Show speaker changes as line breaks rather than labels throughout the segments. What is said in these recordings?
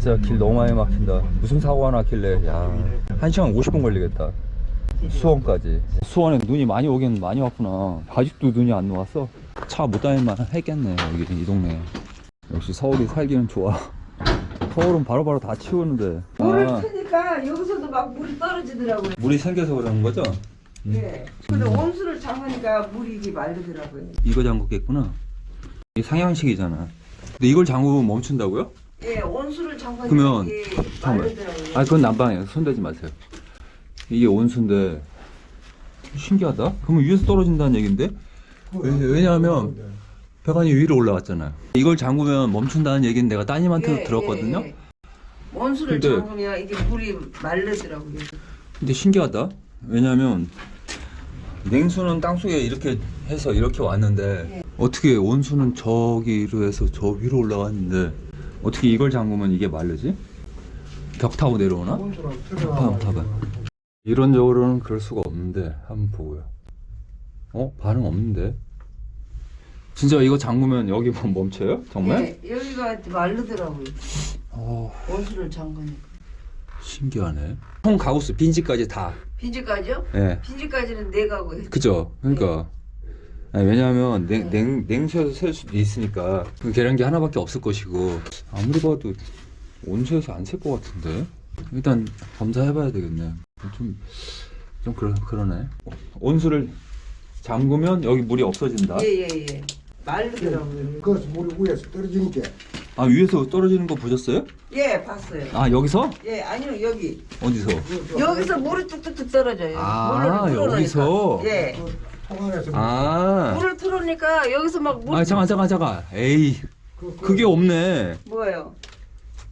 진짜 길 너무 많이 막힌다. 무슨 사고가 났길래, 야, 1시간 50분 걸리겠다. 수원까지. 수원에 눈이 많이 오긴 많이 왔구나. 아직도 눈이 안 왔어. 차 못 다닐만 했겠네, 여기, 이 동네. 역시 서울이 살기는 좋아. 서울은 바로바로 다 치우는데.
물을
아,
트니까 여기서도 막 물이 떨어지더라고요.
물이 생겨서 그러는 거죠?
예. 근데 온수를 잠그니까 물이 이게 마르더라고요.
이거 잠궜겠구나. 이게 상향식이잖아. 근데 이걸 잠그면 멈춘다고요?
예, 온수를 잠그니까
그러면
이게
잠깐만. 아 그건 난방이에요. 손대지 마세요. 이게 온수인데 신기하다. 그러면 위에서 떨어진다는 얘긴데? 왜- 왜냐하면 배관이 위로 올라갔잖아요. 이걸 잠그면 멈춘다는 얘기는 내가 따님한테
예,
들었거든요.
예, 예. 온수를
근데-
잠그면 이게 물이 마르더라고요.
근데 신기하다. 왜냐하면 냉수는 땅속에 이렇게 해서 이렇게 왔는데
예.
어떻게 온수는 저기로 해서 저 위로 올라갔는데 어떻게 이걸 잠그면 이게 마르지? 벽 타고 내려오나? 한번 타봐. 이론적으로는 그럴 수가 없는데 한번 보고요. 어? 반응 없는데? 진짜 이거 잠그면 여기 뭐 멈춰요? 정말?
예, 여기가 마르더라고요.
어,
온수를 잠그니까.
신기하네. 총 가구수 빈집까지 다.
빈집까지요?
예.
빈집까지는 네 가구예요.
그죠? 그러니까 아니, 왜냐하면 냉, 냉, 냉수에서 셀 수도 있으니까 그 계량기 하나밖에 없을 것이고 아무리 봐도 온수에서 안 셀 것 같은데 일단 검사해봐야 되겠네 좀, 좀 그러, 그러네 온수를 잠그면 여기 물이 없어진다
예, 예, 예. 마르더라고요.
그 물이 위에서 떨어지는
게아 위에서 떨어지는 거 보셨어요?
예, 봤어요.
아 여기서?
예, 아니요, 여기.
어디서?
여기서 물이 뚝뚝뚝 떨어져요.
아,
물을.
여기서?
예.
아,
물을 틀으니까 여기서 막 물.
아 잠깐 잠깐 잠깐 에이
그, 그
그게 없네
뭐예요?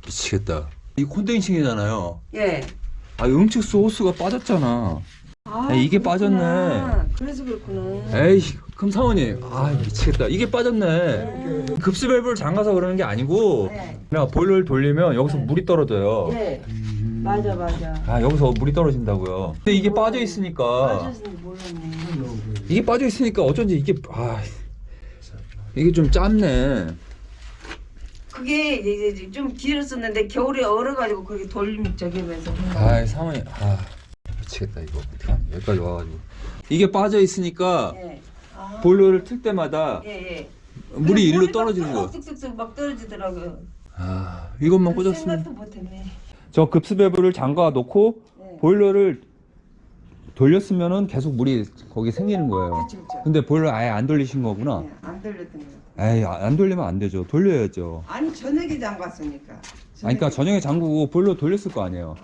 미치겠다 이 콘덴싱이잖아요
예.
아 응축수 호스가 빠졌잖아.
아,
야, 이게
그렇구나.
빠졌네.
그래서 그렇구나.
에이, 그럼 사모님, 아 미치겠다. 이게 빠졌네. 급수 밸브를 잠가서 그러는 게 아니고,
네.
내가 보일러를 돌리면 여기서 물이 떨어져요.
예. 맞아, 맞아.
아 여기서 물이 떨어진다고요. 근데 이게 빠져 있으니까,
빠졌는지 몰랐네.
이게 빠져 있으니까 어쩐지 이게 아 이게 좀 짧네.
그게 이제 좀 길었었는데 겨울에 얼어가지고 그렇게 돌림 저기면서.
아 사모님, 아 미치겠다 이거 어떡하냐 여기까지 와가지고 이게 빠져 있으니까
예. 아.
보일러를 틀 때마다
예, 예.
물이 일로 떨어지는 거.
막 뚝뚝뚝 막 떨어지더라고요.
아 이것만 꽂았으면
생각도 못했네.
저 급수배부를 잠가 놓고
네.
보일러를 돌렸으면은 계속 물이 거기 생기는 거예요.
그쵸, 그쵸.
근데 보일러 아예 안 돌리신 거구나.
네, 안 들렸던 거.
에이 아, 안 돌리면 안 되죠. 돌려야죠.
아니 저녁에 잠갔으니까.
아니 그러니까 저녁에 잠그고 보일러 돌렸을 거 아니에요.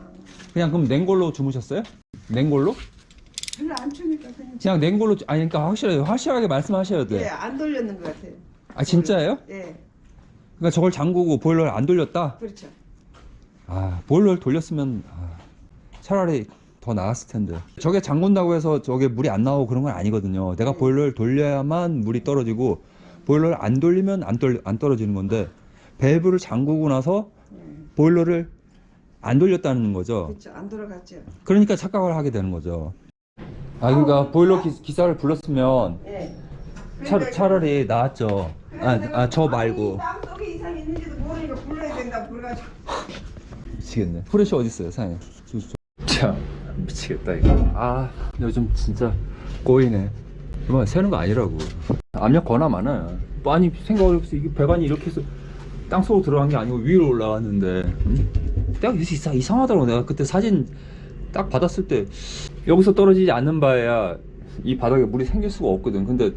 그냥 그럼 냉골로 주무셨어요? 냉골로?
별로 안 추니까 그냥.
그냥 냉골로 주- 아니 그러니까 확실하게 확실하게 말씀하셔야
예,
돼.
안 돌렸는 것 같아요.
아 진짜예요?
예,
그러니까 저걸 잠그고 보일러를 안 돌렸다.
그렇죠.
아 보일러를 돌렸으면 아, 차라리 더 나았을 텐데 저게 잠근다고 해서 저게 물이 안 나오고 그런 건 아니거든요 내가 보일러를 돌려야만 물이 떨어지고 보일러를 안 돌리면 안, 떨, 안 떨어지는 건데 밸브를 잠그고 나서
예,
보일러를 안 돌렸다는 거죠
그렇죠. 안 돌아갔죠.
그러니까 착각을 하게 되는 거죠 아 그러니까 보일러 기, 기사를 불렀으면
예.
차, 차라리 나았죠 아, 아저 말고
땅속에 이상 있는지도 모르니까 불러야 된다 불러가지고.
미치겠네. 프레쉬 어디 있어요, 사장님? 참 미치겠다 이거. 아 요즘 진짜 꼬이네. 이거 새는 거 아니라고. 압력 권하 많아요. 뭐 아니 생각을 해보세요. 이게 배관이 이렇게 해서 땅 속으로 들어간 게 아니고 위로 올라갔는데. 응? 내가 요새 이상, 이상하더라고. 내가 그때 사진 딱 받았을 때 여기서 떨어지지 않는 바에야 이 바닥에 물이 생길 수가 없거든. 근데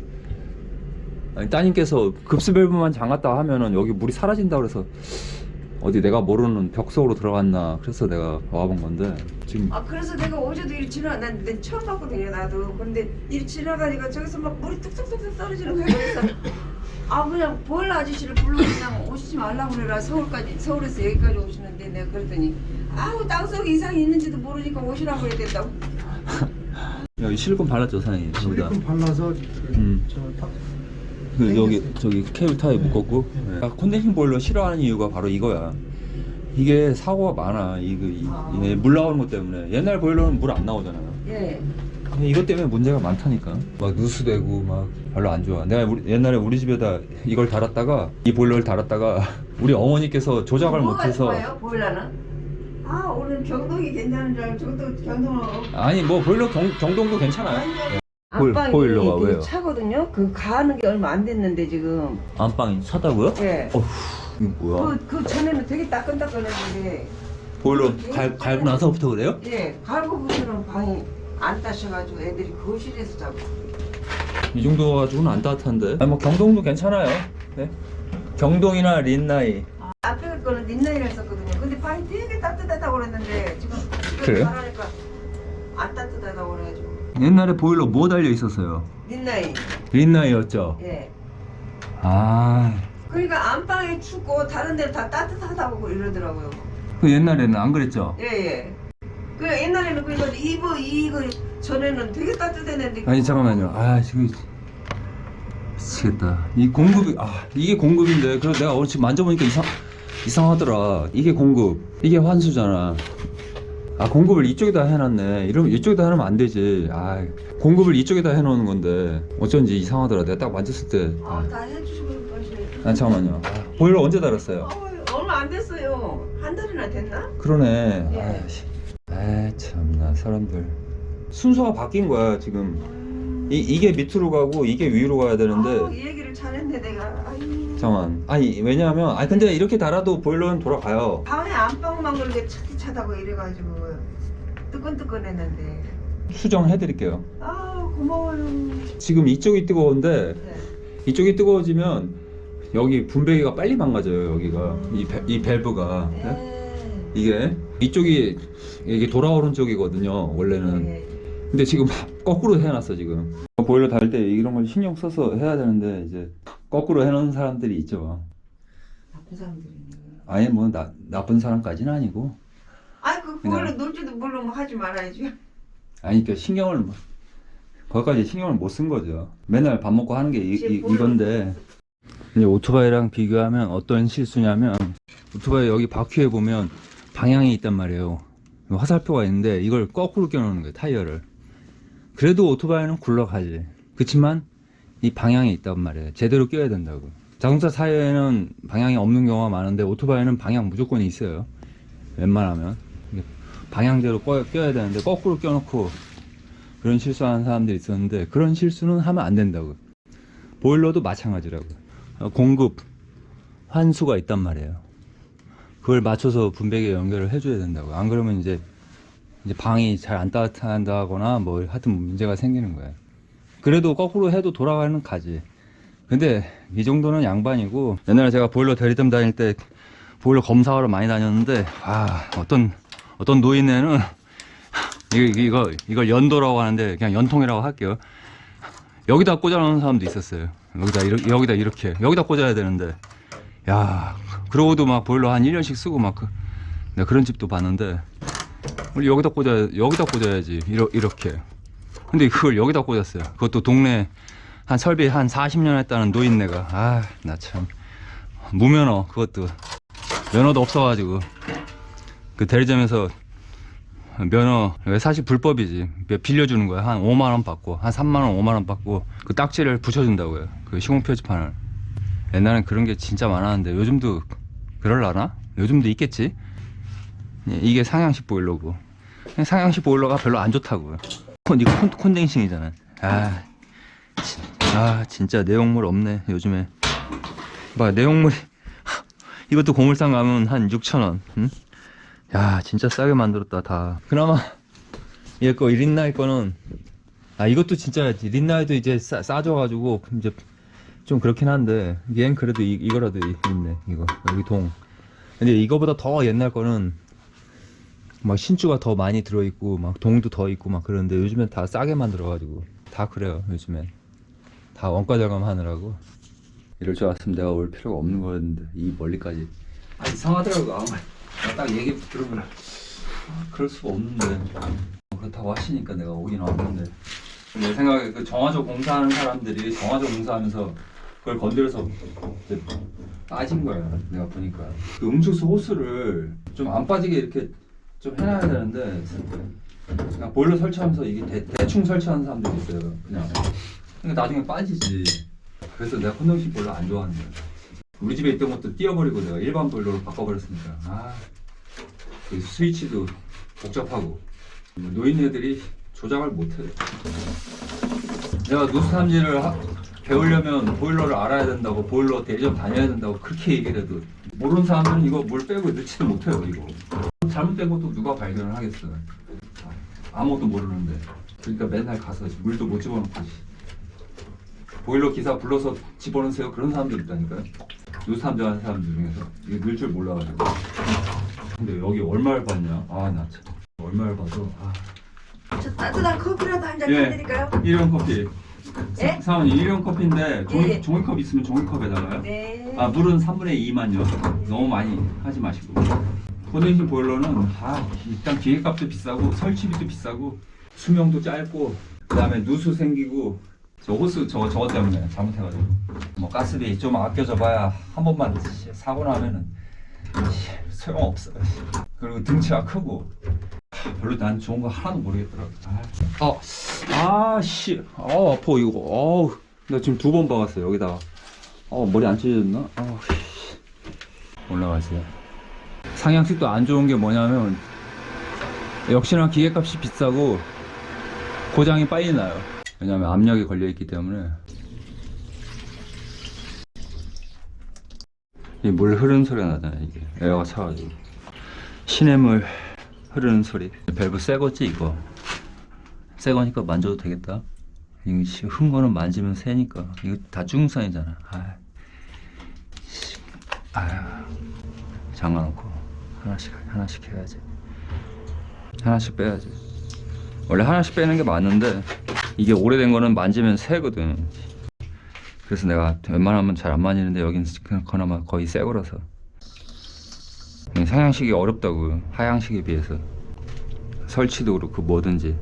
아니, 따님께서 급수 밸브만 잠갔다 하면은 여기 물이 사라진다 그래서 어디 내가 모르는 벽 속으로 들어갔나 그래서 내가 와본 건데 지금
아 그래서 내가 어제도 일 지나 난, 난 처음 봤거든요 나도. 근데 일 지나가니까 저기서 막 물이 뚝뚝뚝뚝 떨어지는 거야. 그래서 아 그냥 보일러 아저씨를 불러 그냥 오시지 말라고 그래라 서울까지 서울에서 여기까지 오시는데 내가 그랬더니 아우 땅속에 이상이 있는지도 모르니까 오시라고 해야 된다고.
여기 실리콘 발랐죠 사장님 여기다
실리콘 발라서
음.
저 탁-
그 여기 저기 케이블 타에 묶었고? 아, 컨덴싱 보일러 싫어하는 이유가 바로 이거야. 이게 사고가 많아. 이거 이, 예, 물 나오는 것 때문에. 옛날 보일러는 물 안 나오잖아요
예.
근데 이것 때문에 문제가 많다니까. 막 누수되고 막 별로 안 좋아. 내가 우리- 옛날에 우리 집에다 이걸 달았다가 이 보일러를 달았다가 우리 어머니께서 조작을
뭐가
못해서
좋아요 보일러는? 아 오늘 경동이 괜찮은 줄 알고 저도 경동은
아니 뭐 보일러 경, 경동도 괜찮아요. 보일-
안방이
보일러가
되게
왜요?
차거든요. 그 가는 게 얼마 안 됐는데 지금.
안방이 차다고요?
예.
어휴 이거 뭐야?
그, 그 전에는 되게 따끈따끈했는데
보일러 갈, 갈고 나서부터 그래요?
예 갈고부터는 방이 안 따셔가지고 애들이 거실에서 자고
이 정도 가지고는 안 따뜻한데. 아니 뭐 경동도 괜찮아요. 네. 경동이나 린나이.
앞에 거는 린나이를 했었거든요. 근데 방이 되게 따뜻하다고 그랬는데 지금
그래요?
말하니까 안 따뜻하다고 그래가지고
옛날에 보일러 뭐 달려 있었어요?
린나이
린나이였죠.
예.
아,
그러니까 안방이 춥고 다른 데는 다 따뜻하다고 이러더라고요.
그 옛날에는 안 그랬죠?
예 예. 그 옛날에는 그러니까 이거 이거 전에는 되게 따뜻했는데
아니 잠깐만요. 아 지금 미치겠다. 이 공급이 아 이게 공급인데 그래서 내가 지금 만져보니까 이상 이상하더라. 이게 공급, 이게 환수잖아. 아 공급을 이쪽에다 해놨네. 이러면 이쪽에다 해놓으면 안 되지. 아 공급을 이쪽에다 해놓는 건데 어쩐지 이상하더라. 내가 딱 만졌을 때. 아,
해주시고 가시네.
아 잠깐만요. 아, 보일러 언제 달았어요?
어, 얼마 안 됐어요. 한 달이나 됐나?
그러네.
예.
아이씨. 아 참나 사람들 순서가 바뀐 거야 지금. 이 이게 밑으로 가고 이게 위로 가야 되는데.
아우, 이 얘기를 잘했네 내가. 아이.
잠깐만. 아니 왜냐하면 아 근데 이렇게 달아도 보일러는 돌아가요.
방에 안방만 그렇게 차디 차다고 이래가지고 뜨끈뜨끈했는데.
수정해드릴게요.
아 고마워요.
지금 이쪽이 뜨거운데
네.
이쪽이 뜨거워지면 여기 분배기가 빨리 망가져요. 여기가 이, 밸- 이 밸브가 네?
네.
이게 이쪽이 이게 돌아오는 쪽이거든요. 원래는.
네.
근데 지금 거꾸로 해놨어 지금. 보일러 달때 이런 걸 신경 써서 해야 되는데 이제 거꾸로 해놓은 사람들이 있죠.
나쁜 사람들이네.
아예 뭐 나, 나쁜 사람까지는 아니고.
그
그냥-
그걸로 놀지도 모르면 하지 말아야지.
아니 그러니까 신경을 뭐- 거기까지 신경을 못 쓴 거죠. 맨날 밥 먹고 하는 게 이, 이, 이건데 이제 오토바이랑 비교하면 어떤 실수냐면 오토바이 여기 바퀴에 보면 방향이 있단 말이에요. 화살표가 있는데 이걸 거꾸로 껴놓는 거예요 타이어를. 그래도 오토바이는 굴러가지. 그렇지만 이 방향이 있단 말이에요. 제대로 껴야 된다고. 자동차 타이어에는 방향이 없는 경우가 많은데 오토바이는 방향 무조건 있어요. 웬만하면. 이게 방향대로 꺼- 껴야 되는데 거꾸로 껴놓고 그런 실수하는 사람들이 있었는데 그런 실수는 하면 안 된다고. 보일러도 마찬가지라고. 어, 공급 환수가 있단 말이에요. 그걸 맞춰서 분배기에 연결을 해줘야 된다고. 안 그러면 이제 이제 방이 잘 안 따뜻한다거나 뭐 하여튼 문제가 생기는 거예요. 그래도 거꾸로 해도 돌아가는 가지. 근데 이 정도는 양반이고 옛날에 제가 보일러 대리점 다닐 때 보일러 검사하러 많이 다녔는데 와 어떤 어떤 노인네는 이거 이거 이걸 연도라고 하는데 그냥 연통이라고 할게요. 여기다 꽂아놓은 사람도 있었어요. 여기다 이렇게 여기다 이렇게. 여기다 꽂아야 되는데. 야 그러고도 막 보일러 한 1년씩 쓰고 막 그, 내가 그런 집도 봤는데. 우리 여기다 꽂아 여기다 꽂아야지. 이러, 이렇게. 근데 그걸 여기다 꽂았어요. 그것도 동네 한 설비 한 40년 했다는 노인네가. 아 나 참. 무면허 그것도. 면허도 없어가지고 그 대리점에서 면허 사실 불법이지. 빌려주는 거야. 한 5만 원 받고 한 3만 원 5만 원 받고 그 딱지를 붙여준다고요. 그 시공 표지판을. 옛날엔 그런 게 진짜 많았는데 요즘도 그럴라나? 요즘도 있겠지? 예, 이게 상향식 보일러고. 상향식 보일러가 별로 안 좋다고요. 콘 이거 콘, 콘덴싱이잖아. 아, 진, 아 진짜 내용물 없네 요즘에. 봐 내용물이 이것도 고물상 가면 한 6천원 응? 야 진짜 싸게 만들었다 다. 그나마 얘거 1인나이 거는 아 이것도 진짜 린나이도 이제 싸, 싸져가지고 이제 좀 그렇긴 한데 얘는 그래도 이, 이거라도 있네 이거. 여기 동. 근데 이거보다 더 옛날 거는 막 신주가 더 많이 들어있고 막 동도 더 있고 막 그런데 요즘엔 다 싸게 만들어가지고. 다 그래요 요즘엔 다 원가 절감하느라고. 이럴 줄 알았으면 내가 올 필요가 없는 거였는데 이 멀리까지. 아 이상하더라고. 아무 딱 얘기 들으면 아, 그럴 수가 없는데. 그렇다고 하시니까 내가 오긴 왔는데. 내 생각에 그 정화조 공사하는 사람들이 정화조 공사하면서 그걸 건드려서 빠진 거야 내가 보니까. 그 음수수 호스를 좀 안 빠지게 이렇게 좀 해놔야 되는데 그냥 보일러 설치하면서 이게 대, 충 설치하는 사람들이 있어요 그냥. 근데 나중에 빠지지. 그래서 내가 컨덴싱 별로 안 좋아하는 거야 우리 집에 있던 것도 띄워버리고 내가 일반 보일러로 바꿔버렸으니까 아, 그 스위치도 복잡하고. 노인네들이 조작을 못해. 내가 누수탐지를 하- 배우려면 보일러를 알아야 된다고 보일러 대리점 다녀야 된다고 그렇게 얘기를 해도 모르는 사람들은 이거 물 빼고 넣지도 못해요 이거. 잘못된 것도 누가 발견을 하겠어 아무것도 모르는데. 그러니까 맨날 가서 물도 못 집어넣고 보일러 기사 불러서 집어넣으세요? 그런 사람들 있다니까요 누수탐지 하는 사람들 중에서 이게 넣을 줄 몰라가지고 근데 여기 얼마를 받냐 아나 참 얼마를 받아 아.
저 따뜻한 커피라도 한 잔
예.
타드릴까요?
일회용 커피
예?
사원이 일회용 커피인데 종이,
예, 예.
종이컵 있으면 종이컵에다가요
네.
아 물은 3분의 2만요. 너무 많이 하지 마시고. 포텐신 보일러는 아 일단 기계값도 비싸고 설치비도 비싸고 수명도 짧고 그 다음에 누수 생기고 저 호스 저거 저거 때문에 잘못해가지고 뭐 가스비 좀 아껴줘봐야 한 번만 씨, 사고 나면은 씨, 소용없어. 그리고 등치가 크고 하, 별로 난 좋은 거 하나도 모르겠더라고. 아, 아, 씨, 아 아파 이거. 어우, 나 지금 두 번 박았어요 여기다가. 어 머리 안 찢어졌나? 어, 씨. 올라가세요. 상향식도 안 좋은 게 뭐냐면 역시나 기계값이 비싸고 고장이 빨리 나요. 왜냐면 압력이 걸려 있기 때문에. 이 물 흐르는 소리가 나잖아요 이게. 에어가 차가지고. 시냇물 흐르는 소리. 밸브 새 거지 이거? 새 거니까 만져도 되겠다? 이거 씨, 흠 거는 만지면 새니까. 이거 다 중성이잖아. 아, 씨. 아유 잠가놓고 하나씩 하나씩 해야지. 하나씩 빼야지. 원래 하나씩 빼는 게 맞는데 이게 오래된 거는 만지면 새거든. 그래서 내가 웬만하면 잘 안 만지는데 여긴 그나마 거의 새 거라서. 상향식이 어렵다고 하향식에 비해서. 설치도 그렇고 뭐든지.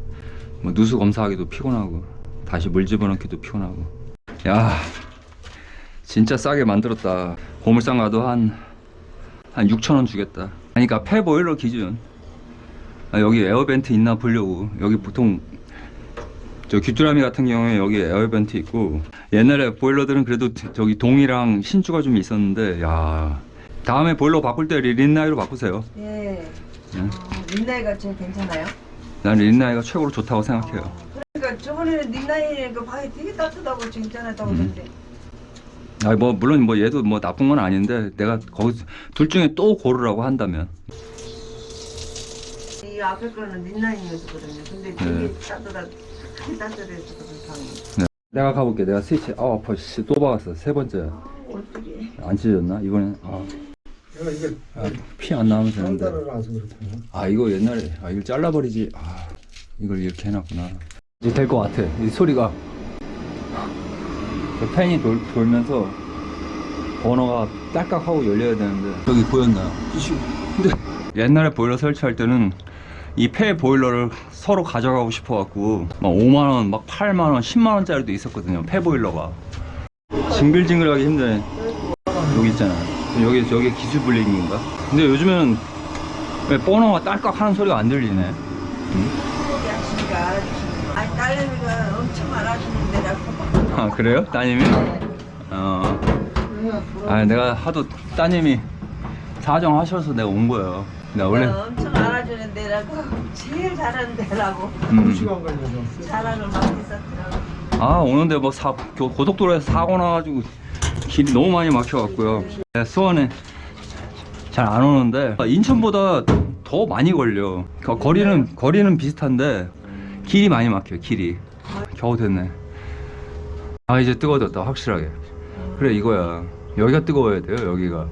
뭐 누수 검사하기도 피곤하고 다시 물 집어넣기도 피곤하고. 야 진짜 싸게 만들었다. 고물상 가도 한 한 6천 원 주겠다. 그러니까 폐보일러 기준. 아, 여기 에어벤트 있나 보려고. 여기 보통 저 귀뚜라미 같은 경우에 여기 에어벤트 있고 옛날에 보일러들은 그래도 저기 동이랑 신주가 좀 있었는데 야 다음에 보일러 바꿀 때 린나이로 바꾸세요
예.
예.
어, 린나이가 제일 괜찮아요?
난 린나이가 최고로 좋다고 생각해요
어, 그러니까 저번에는 린나이 그 방이 되게 따뜻하고 괜찮았다고
음.
그러는데
아뭐 물론 뭐 얘도 뭐 나쁜 건 아닌데 내가 거기 둘 중에 또 고르라고 한다면
이 앞에 거는 린나이였거든요. 근데 되게
네.
따뜻한 되게 따뜻했거든 방이.
내가 가볼게. 내가 스위치 아 아파 씨, 또 박았어. 세 번째.
아, 어떻게?
안 찢어졌나? 이번엔?
내가 이게
아, 피안 나오면 되는데.
한달을 서 그렇구나.
아 이거 옛날에. 아 이걸 잘라버리지. 아 이걸 이렇게 해놨구나. 이제 될 것 같아. 이 소리가. 저 팬이 돌, 돌면서 버너가 딸깍 하고 열려야 되는데. 여기 보였나요? 근데 옛날에 보일러 설치할 때는 이 폐 보일러를 서로 가져가고 싶어갖고 막 5만원 막 8만원 10만원짜리도 있었거든요 폐 보일러가 징글징글하기 힘드네 여기 있잖아 여기 여기 기술 블링인가 근데 요즘에는 왜 버너가 딸깍 하는 소리가 안 들리네.
아니 딸내미가 엄청 데라고.
아 그래요? 따님이? 어. 아 내가 하도 따님이 사정하셔서 내가 온 거예요. 나 원래
엄청 데라고 제일 잘하는 데라고
음.
시간 걸려서.
자랑을 막 했었더라고.
아 오는데 뭐 사, 교- 고속도로에서 사고 나가지고 길이 너무 많이 막혀갖고요. 내가 수원에 잘 안 오는데 인천보다 더 많이 걸려. 거- 거리는 거리는 비슷한데 길이 많이 막혀. 길이 겨우 됐네. 아 이제 뜨거워졌다 확실하게. 그래 이거야. 여기가 뜨거워야 돼요. 여기가.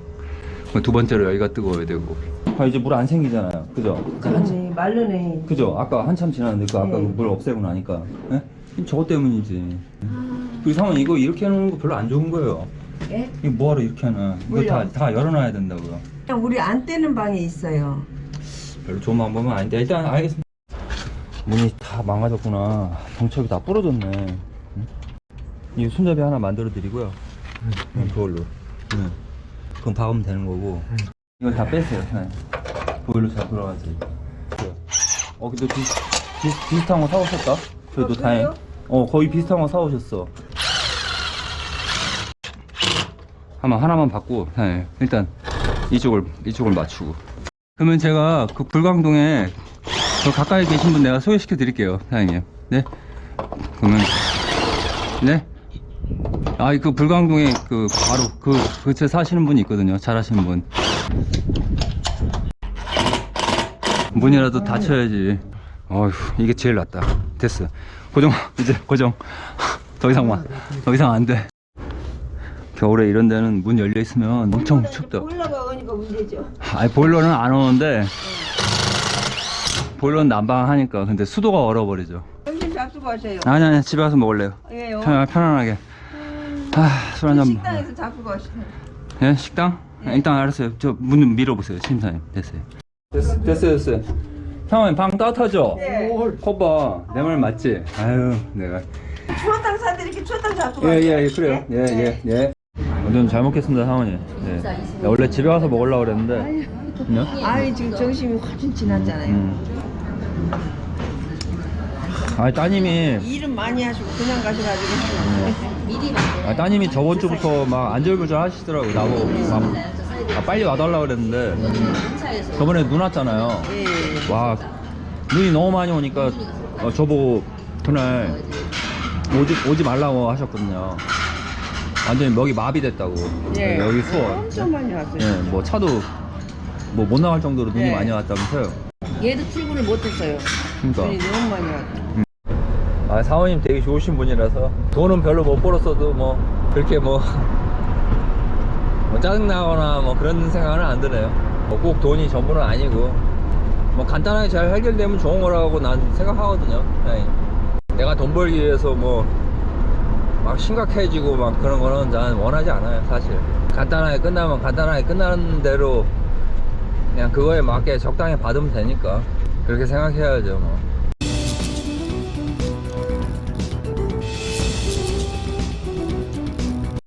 두 번째로 여기가 뜨거워야 되고. 아 이제 물 안 생기잖아요. 그죠?
그러네 말르네.
그죠? 아까 한참 지났는데 그 아까
네.
물 없애고 나니까 예? 저거 때문이지 그리고 상원 이거 이렇게 해놓는 거 별로 안 좋은 거예요
예?
이거 뭐하러 이렇게 하나 이거 다,
물요?
다 열어놔야 된다고요
그냥 우리 안 떼는 방에 있어요.
별로 좋은 방법은 아닌데 일단 알겠습니다 문이 다 망가졌구나 경첩이 다 부러졌네 응? 이 손잡이 하나 만들어 드리고요 응, 그걸로 응. 그건 박으면 되는 거고 이거 다 빼세요 네. 보일러 잘 돌아가지 어 근데 비, 비, 비슷한 거 사오셨다? 그래도
어,
다행
그래요?
어 거의 비슷한 거 사오셨어 한번 하나만 받고 네, 일단 이쪽을 이쪽을 맞추고 그러면 제가 그 불광동에 저 가까이 계신 분 내가 소개시켜 드릴게요 사장님 네 그러면 네 아, 그 불광동에 그 바로 그 그채 사시는 분이 있거든요. 잘 하시는 분. 문이라도 닫혀야지. 어휴, 이게 제일 낫다. 됐어. 고정, 이제 고정. 더 이상 와. 더 이상 안 돼. 겨울에 이런 데는 문 열려 있으면 엄청 춥다.
보일러가 오니까 문제죠.
아니, 보일러는 안 오는데, 보일러는 난방하니까. 근데 수도가 얼어버리죠.
점심 잡수고 하세요.
아니, 아니, 집에 가서
먹을래요.
편, 편안하게. 아, 술 한잔.
식당에서 잡수고 하세요.
예, 식당? 일단 알았어요. 저 문 밀어보세요, 심사님. 됐어요. 됐어, 됐어요, 됐어요. 상황이 방 따뜻하죠?
네.
코봐. 내 말 맞지? 아유, 내가.
추어탕 사드릴게 추어탕 잡수고
예,
하세요.
예, 예, 그래요. 예, 예, 예. 오늘 잘 먹겠습니다, 상원이. 네. 네, 원래 집에 가서 먹으려고 그랬는데. 그냥?
아이 지금 정신이 훨씬 지났잖아요.
음. 아, 따님이,
일은 많이 하시고 그냥 가셔가지고
아, 따님이 저번 주부터 막 안절부절 하시더라고, 나보고. 막, 아, 빨리 와달라고 그랬는데. 저번에 눈 왔잖아요.
예.
와 눈이 너무 많이 오니까 어, 저보고 그날 오지, 오지 말라고 하셨거든요 완전히 먹이 마비됐다고
예.
여기 수원
엄청 많이 왔어요.
예, 뭐 차도 뭐 못 나갈 정도로 눈이
예.
많이 왔다면서요
얘도 출근을 못했어요. 눈이
그러니까
너무 많이 왔어.
아, 사모님 되게 좋으신 분이라서 돈은 별로 못 벌었어도 뭐 그렇게 뭐, 뭐 짜증나거나 뭐 그런 생각은 안 드네요. 뭐 꼭 돈이 전부는 아니고 뭐 간단하게 잘 해결되면 좋은 거라고 난 생각하거든요. 그냥 내가 돈 벌기 위해서 뭐 막 심각해지고 막 그런 거는 난 원하지 않아요 사실. 간단하게 끝나면 간단하게 끝나는 대로 그냥 그거에 맞게 적당히 받으면 되니까 그렇게 생각해야죠 뭐